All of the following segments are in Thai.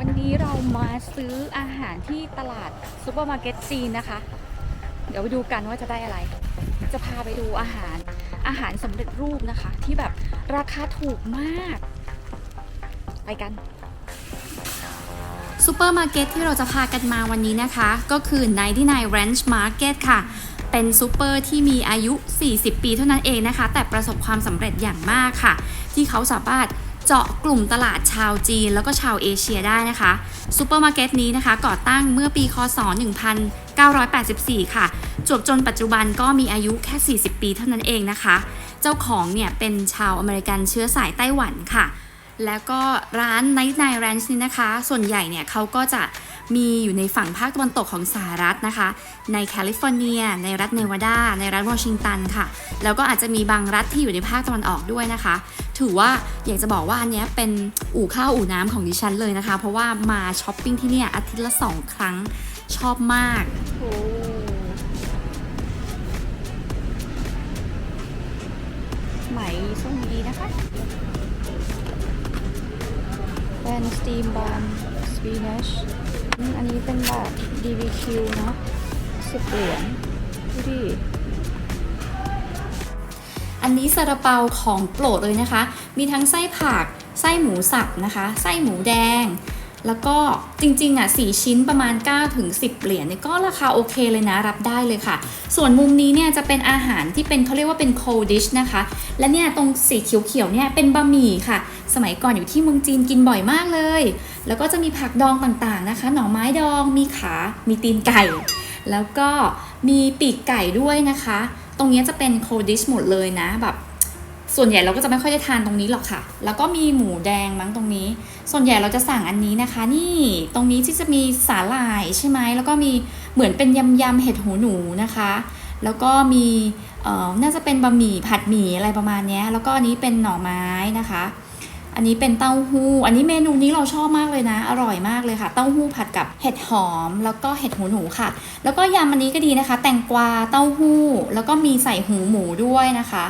วันนี้เรามาซื้ออาหารที่ตลาดซูเปอร์มาร์เก็ตจีนนะคะ เดี๋ยวไปดูกันว่าจะได้อะไร จะพาไปดูอาหารอาหารสำเร็จรูปนะคะ ที่แบบราคาถูกมาก ไปกันซูเปอร์มาร์เก็ตที่เราจะพากันมาวันนี้นะคะ ก็คือ 99 Ranch Market ค่ะเป็นซูเปอร์ที่มีอายุ 40 ปีเท่านั้นเองนะคะ แต่ประสบความสำเร็จอย่างมากค่ะ ที่เขาสามารถ เจาะกลุ่มตลาดชาวจีน แล้วก็ชาวเอเชียได้นะคะซูเปอร์มาร์เก็ตนี้นะคะ ก่อตั้งเมื่อปีคศ 1984 ค่ะ จวบจนปัจจุบันก็มีอายุแค่ 40 ปีเท่านั้นเองนะคะ เจ้าของเนี่ยเป็นชาวอเมริกันเชื้อสายไต้หวันค่ะ แล้วก็ร้าน Night Night Ranch นี่นะคะ ส่วนใหญ่เนี่ยเขาก็จะ มีอยู่ในฝั่งภาคตะวันตกของสหรัฐนะคะ ในแคลิฟอร์เนีย ในรัฐเนวาดา ในรัฐวอชิงตันค่ะ แล้วก็อาจจะมีบางรัฐที่อยู่ในภาคตะวันออกด้วยนะคะ ถือว่าอยากจะบอกว่าอันนี้เป็นอู่ข้าวอู่น้ำของดิฉันเลยนะคะ เพราะว่ามาช้อปปิ้งที่นี่อาทิตย์ละสองครั้งชอบมากโอ้ไหมส้มดีนะคะเป็นสตีมบันสปีนัช อันนี้เป็นแบบ DBQ เนอะสิบเหรียญดูดิอันนี้ซาลาเปาของโปรดเลยนะคะ มีทั้งไส้ผัก ไส้หมูสับนะคะ ไส้หมูแดง แล้วก็จริงๆอะ4ชิ้นประมาณ 9 ถึง 10 เหรียญเนี่ยก็ราคาโอเคเลยนะรับได้เลยค่ะ ส่วนมุมนี้เนี่ยจะเป็นอาหารที่เป็นเขาเรียกว่าเป็น cold dish นะคะ และเนี่ยตรงสีเขียวๆเนี่ยเป็นบะหมี่ค่ะ สมัยก่อนอยู่ที่เมืองจีนกินบ่อยมากเลย แล้วก็จะมีผักดองต่างๆนะคะ หน่อไม้ดองมีขา มีตีนไก่ แล้วก็มีปีกไก่ด้วยนะคะ ตรงเนี้ยจะเป็น cold dish หมดเลยนะแบบ ส่วนใหญ่เราก็จะไม่ค่อยได้ทานตรงนี้หรอกค่ะ แล้วก็มีหมูแดงมั้งตรงนี้ ส่วนใหญ่เราจะสั่งอันนี้นะคะ นี่ตรงนี้ที่จะมีสาหร่ายใช่ไหมแล้วก็มีเหมือนเป็นยำยำเห็ดหูหนูนะคะ แล้วก็มีเอ่อน่าจะเป็นบะหมี่ผัดหมี่อะไรประมาณนี้แล้วก็อันนี้เป็นหน่อไม้นะคะ อันนี้เป็นเต้าหู้ อันนี้เมนูนี้เราชอบมากเลยนะ อร่อยมากเลยค่ะ เต้าหู้ผัดกับเห็ดหอม แล้วก็เห็ดหูหนูค่ะ แล้วก็ยำอันนี้ก็ดีนะคะ แตงกวาเต้าหู้ แล้วก็มีใส่หูหมูด้วยนะคะ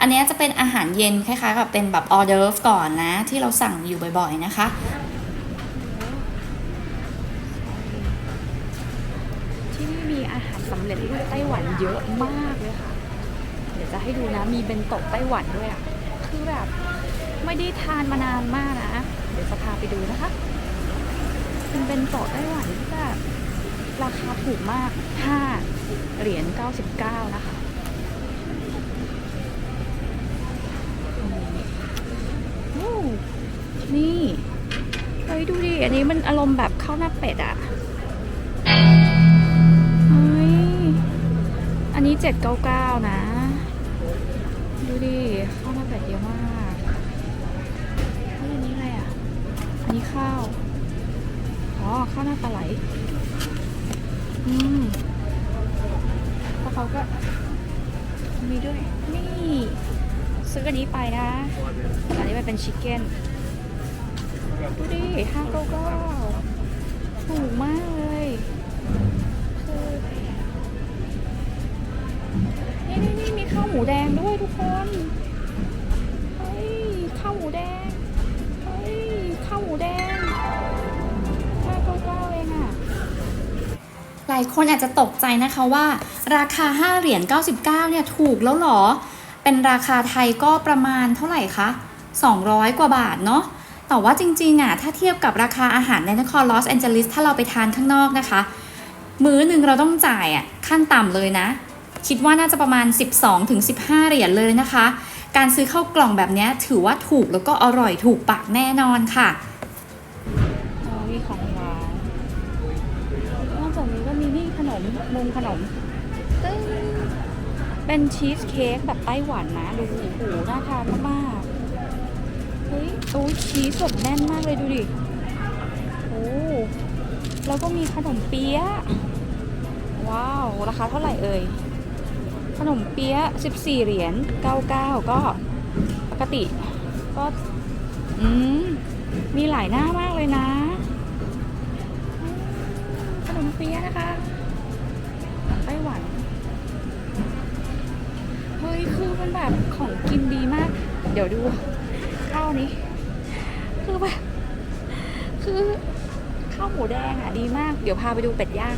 อันนี้จะเป็นอาหารเย็นคล้ายๆกับเป็นแบบออเดอร์ฟก่อนนะ ที่เราสั่งอยู่บ่อยๆนะคะ ที่นี่มีอาหารสำเร็จรูปไต้หวันเยอะมากเลยค่ะ เดี๋ยวจะให้ดูนะมีเบนโตะไต้หวันด้วยอะคือแบบไม่ได้ทานมานานมากนะ เดี๋ยวจะพาไปดูนะคะเป็นเบนโตะไต้หวันที่แบบราคาถูกมาก 5 เหรียญ 99 นะคะอืม นี่ เฮ้ย ดูดิ อันนี้มันอารมณ์แบบข้าวหน้าเป็ดอะเฮ้ย อันนี้799นะ ดูดิข้าวหน้าเป็ดเยอะมากเฮ้ยอันนี้อะไรอะอันนี้ข้าว อ๋อ ข้าวหน้าปลาไหล อืมแล้วเขาก็มีด้วย นี่ ซื้ออันนี้ไปนะอันนี้มันเป็นชิคเก้น ดูดิ599ถูกมากเลยนี่นี่นี่มีข้าวหมูแดงด้วยทุกคน เฮ้ย ข้าวหมูแดง เฮ้ย ข้าวหมูแดง599เก้าเก้าเองอะหลายคนอาจจะตกใจนะคะว่า ราคา 5 เหรียญ 99 เนี่ยถูกแล้วหรอ เป็นราคาไทยก็ประมาณเท่าไหร่คะ 200 กว่าบาทเนาะ แต่ว่าจริงๆอะถ้าเทียบกับราคาอาหารในนครลอสแอนเจลิสถ้าเราไปทานข้างนอกนะคะ มื้อหนึ่งเราต้องจ่ายอะขั้นต่ำเลยนะ คิดว่าน่าจะประมาณ 12-15 เหรียญเลยนะคะ การซื้อเข้าวกล่องแบบเนี้ยถือว่าถูกแล้วก็อร่อยถูกปากแน่นอนค่ะมีของหวานนอกจากนี้ก็มีนี่ขนมมุมขนมตึ้งเป็นชีสเค้กแบบไต้หวันนะ ดูโอ้โหน่าทานมากๆ เฮ้ยโอ้ชีสแบบแน่นมากเลยดูดิ โอ้แล้วก็มีขนมเปี๊ยะ ว้าว ราคาเท่าไหร่เอ่ย ขนมเปี๊ยะ 14 เหรียญ 99 ก็ปกติก็ อืม มีหลายหน้ามากเลยนะ ขนมเปี๊ยะนะคะไต้หวัน เฮ้ย คือมันแบบของกินดีมาก เดี๋ยวดู ข้าวนี้ คือแบบคือข้าวหมูแดงอะดีมาก เดี๋ยวพาไปดูเป็ดย่าง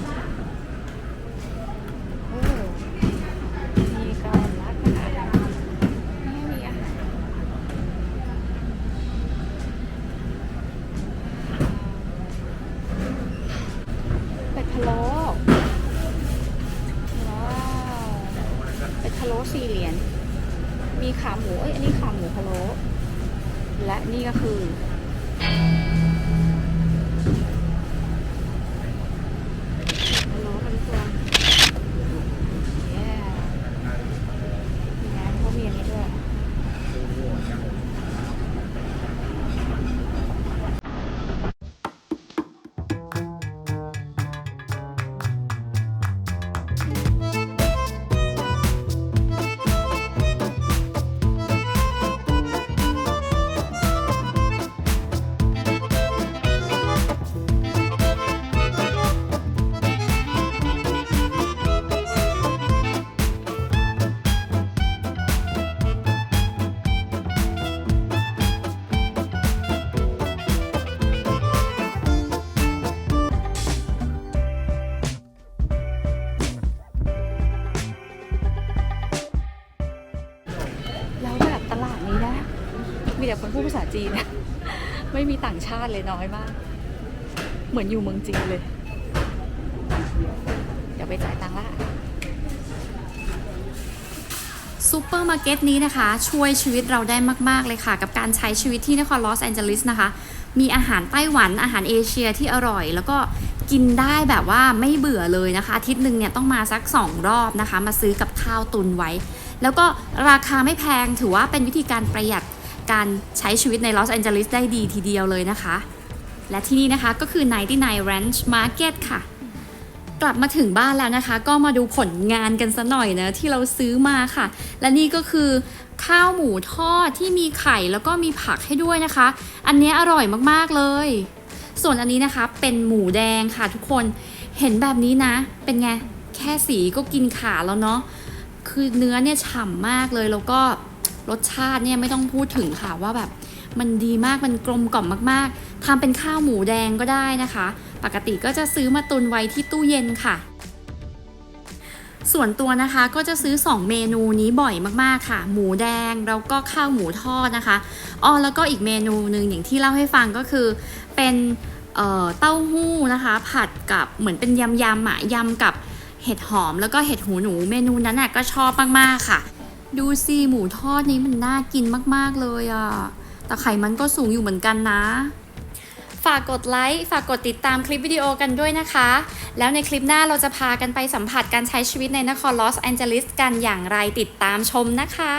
โอ้มีการรัดขนานเนไม่มีอาหารเป็ดพะโล้ว้าวเป็ดพะโล้สี่เหรียญ มีขาหมู เอ้ย อันนี้ขาหมูพะโล้ และนี่ก็คือ มีแต่คนพูดภาษาจีนนะไม่มีต่างชาติเลยน้อยมาก เหมือนอยู่เมืองจีนเลย เดี๋ยวไปจ่ายตังค์ละซูเปอร์มาร์เก็ตนี้นะคะ ช่วยชีวิตเราได้มาก ๆ เลยค่ะ กับการใช้ชีวิตที่นครลอสแอนเจลิสนะคะ มีอาหารไต้หวันอาหารเอเชียที่อร่อย แล้วก็กินได้แบบว่าไม่เบื่อเลยนะคะ อาทิตย์หนึ่งเนี่ยต้องมาสัก 2 รอบนะคะ มาซื้อกับข้าวตุนไว้ แล้วก็ราคาไม่แพงถือว่าเป็นวิธีการประหยัด การใช้ชีวิตในลอสแอนเจลิสได้ดีทีเดียวเลยนะคะ และที่นี่นะคะก็คือ 99 Ranch Market ค่ะ กลับมาถึงบ้านแล้วนะคะ ก็มาดูผลงานกันสัหน่อยนะที่เราซื้อมาค่ะ และนี่ก็คือข้าวหมูทอดที่มีไข่แล้วก็มีผักให้ด้วยนะคะ อันนี้อร่อยมากๆเลย ส่วนอันนี้นะคะเป็นหมูแดงค่ะทุกคนเห็นแบบนี้นะ เป็นไงแค่สีก็กินขาแล้วเนาะคือเนื้อเนี่ยฉ่ำมากเลยแล้วก็ รสชาติเนี่ยไม่ต้องพูดถึงค่ะว่าแบบมันดีมากมันกลมกล่อมมากๆทำเป็นข้าวหมูแดงก็ได้นะคะ ปกติก็จะซื้อมาตุนไว้ที่ตู้เย็นค่ะ ส่วนตัวนะคะก็จะซื้อ 2 เมนูนี้บ่อยมากๆค่ะ หมูแดงแล้วก็ข้าวหมูทอดนะคะอ๋อแล้วก็อีกเมนูหนึ่งอย่างที่เล่าให้ฟังก็คือ เป็นเต้าหู้นะคะ ผัดกับเหมือนเป็นยำยำอะยำกับเห็ดหอมแล้วก็เห็ดหูหนูเมนูนั้นน่ะก็ชอบมากๆค่ะ ดูสิหมูทอดนี้มันน่ากินมากๆเลยอะแต่ไขมันก็สูงอยู่เหมือนกันนะ ฝากกดไลค์ ฝากกดติดตามคลิปวิดีโอกันด้วยนะคะ แล้วในคลิปหน้าเราจะพากันไปสัมผัสการใช้ชีวิตในนครลอสแอนเจลิสกันอย่างไรติดตามชมนะคะ